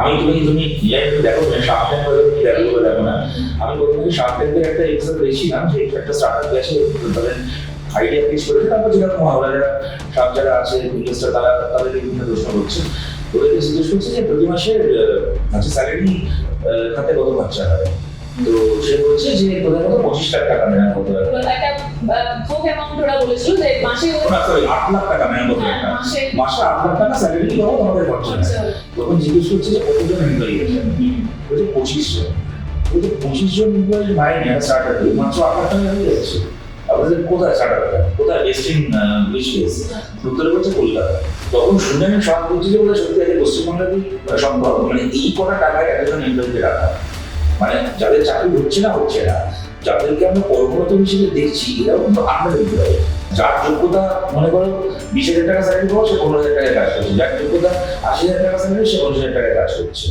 আমি তুমি তুমি দেখো, তুমি শার্ক ট্যাঙ্ক তুমি দেখো দেখো না। আমি প্রথমে শার্ক ট্যাঙ্কের একটা এক্সাম দেখছিলাম যে একটা স্টার্টআপ গেছে, তাদের আইডিয়া পিচ করেছে, তারপর যেরকম যারা সব যারা আছে ইনভেস্টার তারা তাদের বিভিন্ন প্রশ্ন করছে। তো এদের জিজ্ঞেস করছে যে প্রতি মাসে আচ্ছা স্যালারি খাতে কত খরচা হয়? তো সে বলছে যে তোদের পঁচিশ লাখ টাকা নেওয়া হতে পারে একটা থোক অ্যামাউন্ট ওরা বলেছিল যে মাসে ওর সরি আট লাখ টাকা নেওয়া হতে হ্যাঁ, মাসে মাসে আট লাখ টাকা স্যালারি দেওয়া তোমাদের খরচা খরচা হবে। তখন জিজ্ঞেস করছে যে কতজন এমপ্লয়ি আছে? বলছে পঁচিশ জন। বলছে পঁচিশ জন এমপ্লয়ি ভাই না স্টার্ট মাত্র আট লাখ টাকা হয়ে যাচ্ছে। আপনাদের কোথায় আপ কোথায় উত্তরে বলছে কলকাতা। তখন শুনে আমি সব বলছি যে ওরা সত্যি পশ্চিমবাংলাতে সম্ভব? মানে এই কটা টাকায় একজন এমপ্লয়িকে রাখা মানে যাদের চাকরি হচ্ছে না হচ্ছে না। যাদেরকে আমরা কর্মরত হিসেবে দেখছি, এরাও কিন্তু এমপ্লয়ি যার যোগ্যতা, মনে করো, বিশ হাজার টাকা স্যালারি পাবো সে পনেরো হাজার টাকায় কাজ করছে। যার যোগ্যতা আশি হাজার টাকা স্যালারি সে পঞ্চাশ হাজার টাকায় কাজ করছে।